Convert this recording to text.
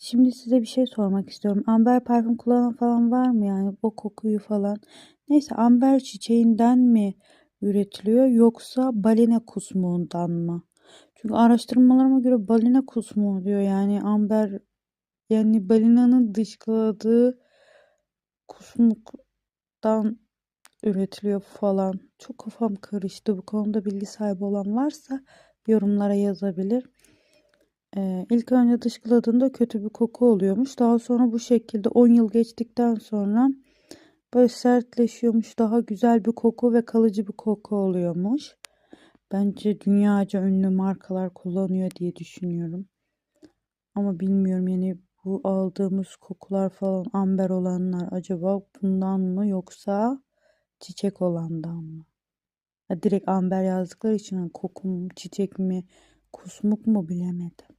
Şimdi size bir şey sormak istiyorum. Amber parfüm kullanan falan var mı yani o kokuyu falan? Neyse amber çiçeğinden mi üretiliyor yoksa balina kusmuğundan mı? Çünkü araştırmalarıma göre balina kusmuğu diyor yani amber yani balinanın dışkıladığı kusmuktan üretiliyor falan. Çok kafam karıştı bu konuda bilgi sahibi olan varsa yorumlara yazabilir. Ee, ilk önce dışkıladığında kötü bir koku oluyormuş. Daha sonra bu şekilde 10 yıl geçtikten sonra böyle sertleşiyormuş. Daha güzel bir koku ve kalıcı bir koku oluyormuş. Bence dünyaca ünlü markalar kullanıyor diye düşünüyorum. Ama bilmiyorum yani bu aldığımız kokular falan amber olanlar acaba bundan mı yoksa çiçek olandan mı? Ha, direkt amber yazdıkları için hani koku mu, çiçek mi, kusmuk mu bilemedim.